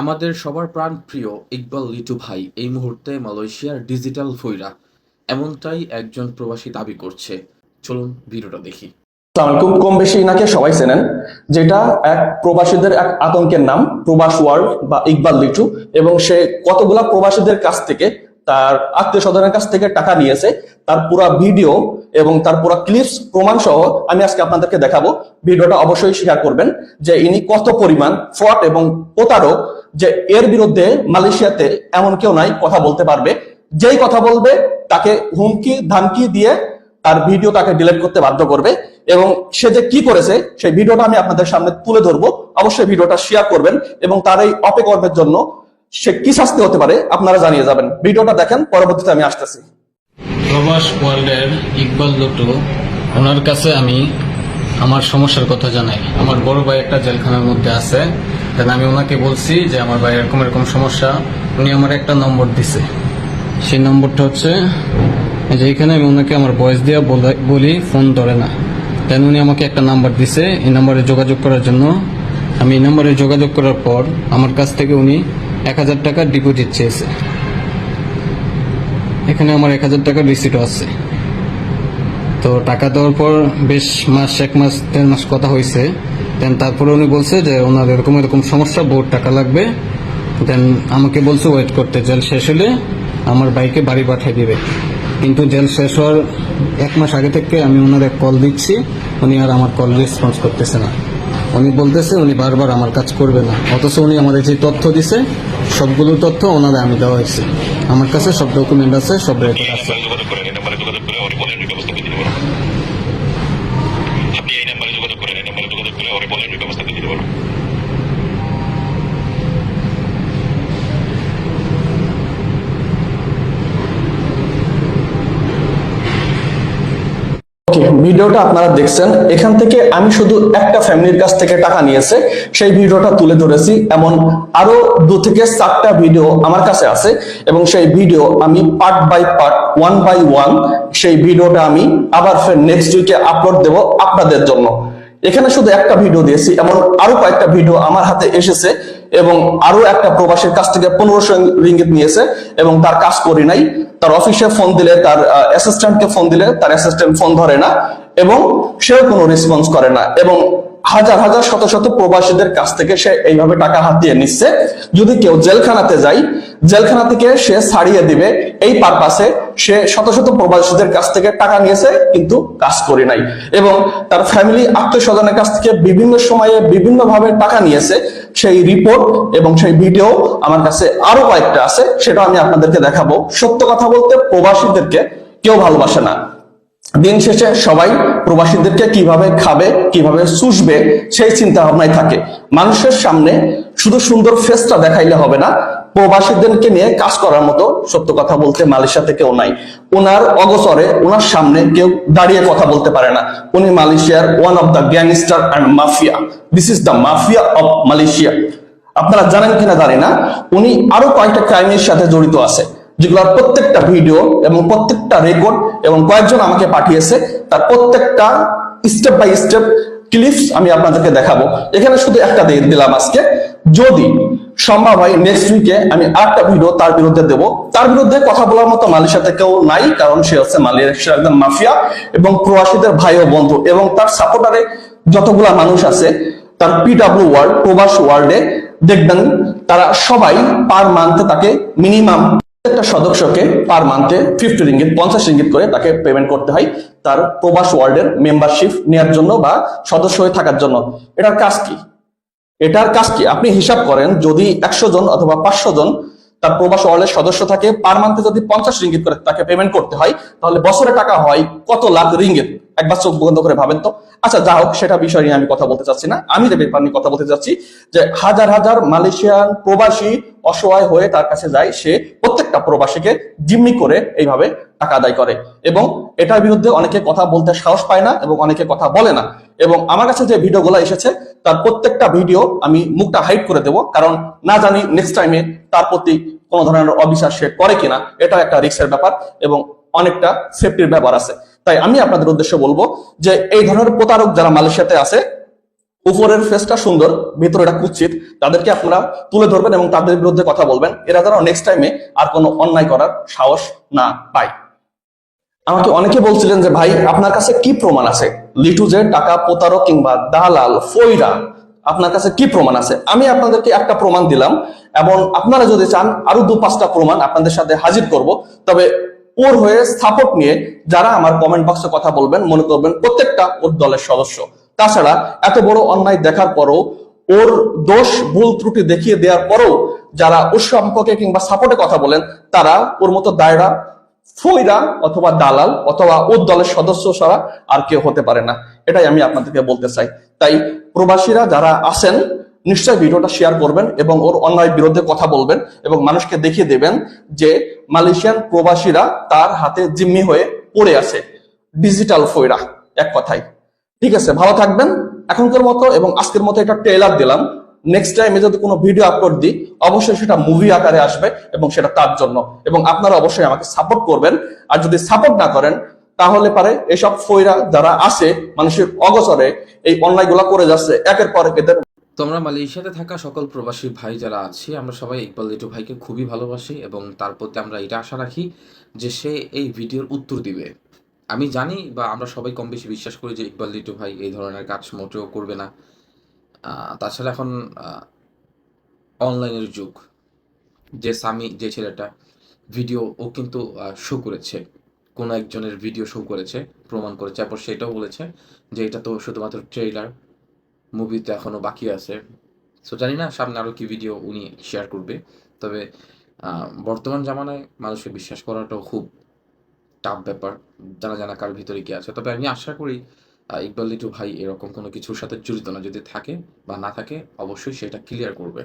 আমাদের সবার প্রাণ প্রিয় ইকবাল লিটু ভাই এই মুহূর্তে মালয়েশিয়ার ডিজিটাল ফইরা এমনটাই একজন প্রবাসী দাবি করছে। চলুন ভিডিওটা দেখি। আসসালামাইকুম কম বেশি ইনাকে সবাই চেনেন, যেটা এক প্রবাসীদের এক আতঙ্কের নাম, প্রবাস ওয়ার্ল্ড বা ইকবাল লিটু, এবং সে কতগুলা প্রবাসীদের কাছ থেকে, তার আত্মীয় স্বজনের কাছ থেকে টাকা নিয়েছে, তার পুরা ভিডিও এবং তার পুরা ক্লিপস প্রমাণ সহ আমি আজকে আপনাদেরকে দেখাবো। ভিডিওটা অবশ্যই শেয়ার করবেন যে ইনি কত পরিমাণ ফ্রড এবং প্রতারক যে এর বিরুদ্ধে মালয়েশিয়াতে এমন কেউ নাই, কথা বলতে পারবে। যেই কথা বলবে, তাকে হুমকি, ধামকি দিয়ে তার ভিডিও তাকে ডিলিট করতে বাধ্য করবে। এবং সে যে কি করেছে, সেই ভিডিওটা আমি আপনাদের সামনে তুলে ধরবো। অবশ্যই ভিডিওটা শেয়ার করবেন এবং তার এই অপকর্মের জন্য সে কি শাস্তি হতে পারে, আপনারা জানিয়ে যাবেন। ভিডিওটা দেখেন, পরবর্তীতে আমি আসতেছি। প্রবাস ওয়ার্ল্ডের ইকবাল লুটু, ওনার কাছে আমি আমার সমস্যার কথা জানাই। আমার বড় ভাই একটা জেলখানার মধ্যে আছে। দেন আমি ওনাকে বলছি যে আমার ভাই এরকম এরকম সমস্যা, উনি আমার একটা নম্বর দিছে। সেই নম্বরটা হচ্ছে যে এখানে আমি ওনাকে আমার ভয়েস দিয়ে বলি ফোন ধরে না। দেন উনি আমাকে একটা নাম্বার দিছে, এই নাম্বারে যোগাযোগ করার জন্য। আমি এই নাম্বারে যোগাযোগ করার পর আমার কাছ থেকে উনি এক হাজার টাকা ডিপোজিট চেয়েছে। এখানে আমার এক হাজার টাকার রিসিটও আছে। তো টাকা দেওয়ার পর বেশ মাস, এক মাস, দেড় মাস কথা হয়েছে দেন তারপরে উনি বলছে যে ওনার এরকম এরকম সমস্যা, বহুত টাকা লাগবে। দেন আমাকে বলছে ওয়েট করতে জেল শেষ হলে আমার বাইকে বাড়ি পাঠিয়ে দিবে। কিন্তু জেল শেষ হওয়ার এক মাস আগে থেকে আমি ওনার এক কল দিচ্ছি, উনি আর আমার কল রেসপন্স করতেছে না। উনি বলতেছে, উনি বারবার আমার কাজ করবে না। অথচ উনি আমাদের যে তথ্য দিছে, সবগুলো তথ্য ওনারে আমি দেওয়া হয়েছে। আমার কাছে সব ডকুমেন্ট আছে, সব রেকর্ড আছে যোগাযোগ করেন এই নাম্বারে যোগাযোগ করে ওরে বলেন ওই ব্যবস্থা করে দিতে পারব আপনি এই নাম্বারে যোগাযোগ করেন এই করে ওরে বলেন ব্যবস্থা করে দিতে ভিডিওটা আপনারা দেখছেন। এখান থেকে আমি শুধু একটা ফ্যামিলির কাছ থেকে টাকা নিয়েছে। সেই ভিডিওটা তুলে ধরেছি। এমন আরও দু থেকে চারটা ভিডিও আমার কাছে আছে। এবং সেই ভিডিও আমি part by part one by one সেই ভিডিওটা আমি আবার ফের নেক্সট উইকে আপলোড দেব আপনাদের জন্য। এখানে শুধু একটা ভিডিও দিয়েছি, এমন আরও কয়েকটা ভিডিও আমার হাতে এসেছে এবং আরও একটা প্রবাসীর কাছ থেকে পনেরোশো রিঙ্গিত নিয়েছে এবং তার কাজ করি নাই। তার অফিসে ফোন দিলে, তার অ্যাসিস্ট্যান্টকে ফোন দিলে, তার অ্যাসিস্ট্যান্ট ফোন ধরে না এবং সেও কোনো রেসপন্স করে না এবং হাজার হাজার শত শত প্রবাসীদের কাছ থেকে সে এইভাবে টাকা হাতিয়ে নিচ্ছে। যদি কেউ জেলখানাতে যায়, জেলখানা থেকে সে ছাড়িয়ে দিবে। এই পারপাসে সে শত শত প্রবাসীদের কাছ থেকে টাকা নিয়েছে, কিন্তু কাজ করে নাই। এবং তার ফ্যামিলি আত্মীয় স্বজনের কাছ থেকে বিভিন্ন সময়ে বিভিন্ন ভাবে টাকা নিয়েছে। সেই রিপোর্ট এবং সেই ভিডিও আমার কাছে আরও কয়েকটা আছে, সেটা আমি আপনাদেরকে দেখাবো। সত্য কথা বলতে প্রবাসীদেরকে কেউ ভালোবাসে না। দিন শেষে সবাই প্রবাসীদেরকে কীভাবে খাবে, কীভাবে চুষবে, সেই চিন্তা ভাবনায় থাকে। মানুষের সামনে শুধু সুন্দর ফেসটা দেখাইলে হবে না, প্রবাসীদেরকে নিয়ে কাজ করার মতো সত্য কথা বলতে মালয়েশিয়াতে কেউ নাই। ওনার অগসরে ওনার সামনে কেউ দাঁড়িয়ে কথা বলতে পারে না। উনি মালয়েশিয়ার one of the gangster and mafia this is the mafia of Malaysia. আপনারা জানেন কিনা জানি না, উনি আরও কয়েকটা ক্রাইমের সাথে জড়িত আছে। যেগুলোর প্রত্যেকটা ভিডিও এবং প্রত্যেকটা রেকর্ড এবং কয়েকজন আমাকে পাঠিয়েছে, তার প্রত্যেকটা স্টেপ বাই স্টেপ ক্লিপস আমি আপনাদেরকে দেখাবো। এখানে শুধু একটা দিয়ে দিলাম আজকে। যদি সম্ভব হয় নেক্সট উইকে আমি আটটা ভিডিও তার বিরুদ্ধে দেব। তার বিরুদ্ধে কথা বলার মতো মালির সাথে কেউ নাই, কারণ সে হচ্ছে মালয়েশিয়ার একজন মাফিয়া এবং প্রবাসীদের ভাই ও বন্ধু এবং তার সাপোর্টারে যতগুলা মানুষ আছে, তার পিডাব্লিউ ওয়ার্ল্ড প্রবাস ওয়ার্ল্ডে দেখবেন তারা সবাই পার মান্থে তাকে মিনিমাম একটা সদস্যকে পার মান্থে ফিফটি রিঙ্গিত পঞ্চাশ রিঙ্গিত করে তাকে পেমেন্ট করতে হয় তার প্রবাস ওয়ার্ল্ডের মেম্বারশিপ নেওয়ার জন্য বা সদস্য হয়ে থাকার জন্য। এটার কাজ কি? এটার কাজ কি? আপনি হিসাব করেন, যদি একশো জন অথবা পাঁচশো জন তার প্রবাস ওয়ার্ল্ডের সদস্য থাকে পার মান্থে যদি পঞ্চাশ রিঙ্গিত করে তাকে পেমেন্ট করতে হয়, তাহলে বছরে টাকা হয় কত লাখ রিঙ্গিত একবার চোখ বন্ধ করে ভাবেন তো। আচ্ছা যা হোক, সেটা বিষয় নিয়ে আমি কথা বলতে চাচ্ছি না। আমি যে ব্যাপার নিয়ে কথা বলতে চাচ্ছি, যে হাজার হাজার মালয়েশিয়ান প্রবাসী অসহায় হয়ে তার কাছে যায়, সে প্রত্যেকটা প্রবাসীকে জিম্মি করে এইভাবে টাকা আদায় করে। এবং এটার বিরুদ্ধে অনেকে কথা বলতে সাহস পায় না এবং অনেকে কথা বলে না। এবং আমার কাছে যে ভিডিওগুলো এসেছে, তার প্রত্যেকটা ভিডিও আমি মুখটা হাইড করে দেব। কারণ না জানি নেক্সট টাইমে তার প্রতি কোনো ধরনের অবিশ্বাস সে করে কিনা এটা একটা রিস্কের ব্যাপার এবং অনেকটা সেফটির ব্যাপার আছে। তাই আমি আপনাদের উদ্দেশ্যে বলব যে এই ধরনের প্রতারক যারা মালয়েশিয়াতে আছে, উপরের ফেসটা সুন্দর, ভেতরে ভিতরেটা কুচ্ছিত তাদেরকে আপনারা তুলে ধরবেন এবং তাদের বিরুদ্ধে কথা বলবেন। এরা যেন নেক্সট টাইমে আর কোনো অন্যায় করার সাহস না পায়। আমাকে অনেকে বলছিলেন যে, ভাই, আপনার কাছে কি প্রমাণ আছে? লিটু যে টাকা প্রতারক কিংবা দালাল, ফইরা, আপনার কাছে কি প্রমাণ আছে? আমি আপনাদেরকে একটা প্রমাণ দিলাম এবং আপনারা যদি চান, আরও দু পাঁচটা প্রমাণ আপনাদের সাথে হাজির করব। তবে ওর হয়ে সাপোর্ট নিয়ে যারা আমার কমেন্ট বক্সে কথা বলবেন, মনে করবেন প্রত্যেকটা ওর দলের সদস্য। তাছাড়া এত বড় অন্যায় দেখার পরও, ওর দোষ, ভুল ত্রুটি দেখিয়ে দেওয়ার পরও যারা ওর সম্পর্কে কিংবা সাপোর্টে কথা বলেন, তারা ওর মতো দায়রা, ফইরা অথবা দালাল অথবা ওর দলের সদস্য ছাড়া আর কেউ হতে পারে না। এটাই আমি আপনাদেরকে বলতে চাই। তাই প্রবাসীরা যারা আছেন নিশ্চয় ভিডিওটা শেয়ার করবেন এবং ওর অন্যায় বিরুদ্ধে কথা বলবেন এবং মানুষকে দেখিয়ে দেবেন যে মালয়েশিয়ান প্রবাসীরা তার হাতে জিম্মি হয়ে পড়ে আছে। ডিজিটাল ফইরা এক কথায়। ঠিক আছে, ভালো থাকবেন এখনকার মতো এবং আজকের মতো একটা ট্রেলার দিলাম। নেক্সট টাইমে যদি কোনো ভিডিও আপলোড দিই, অবশ্যই সেটা মুভি আকারে আসবে এবং সেটা তার জন্য। এবং আপনারা অবশ্যই আমাকে সাপোর্ট করবেন। আর যদি সাপোর্ট না করেন, তাহলে পারে এসব ফইরা যারা আছে, মানুষের অগচরে এই অন্যায়গুলা করে যাচ্ছে, একের পর এক এদের তোমরা মালয়েশিয়াতে থাকা সকল প্রবাসী ভাই যারা আছি, আমরা সবাই ইকবাল লিটু ভাইকে খুবই ভালোবাসি এবং তার প্রতি আমরা এটা আশা রাখি যে সে এই ভিডিওর উত্তর দিবে। আমি জানি বা আমরা সবাই কম বেশি বিশ্বাস করি যে ইকবাল লিটু ভাই এই ধরনের কাজ মোটেও করবে না। তাছাড়া এখন অনলাইনের যুগ। যে সামি যে ছেলেটা ভিডিও ও কিন্তু শো করেছে। কোনো একজনের ভিডিও শো করেছে, প্রমাণ করেছে, তারপর সেটাও বলেছে যে এটা তো শুধুমাত্র ট্রেইলার মুভিতে এখনও বাকি আছে। সো জানি না, সামনে আরও কি ভিডিও উনি শেয়ার করবে। তবে বর্তমান জামানায় মানুষকে বিশ্বাস করাটাও খুব টাফ ব্যাপার। জানা জানা কার ভিতরে কি আছে। তবে আমি আশা করি ইকবাল লিটু ভাই এরকম কোনো কিছুর সাথে জড়িত না। যদি থাকে বা না থাকে, অবশ্যই সেটা ক্লিয়ার করবে।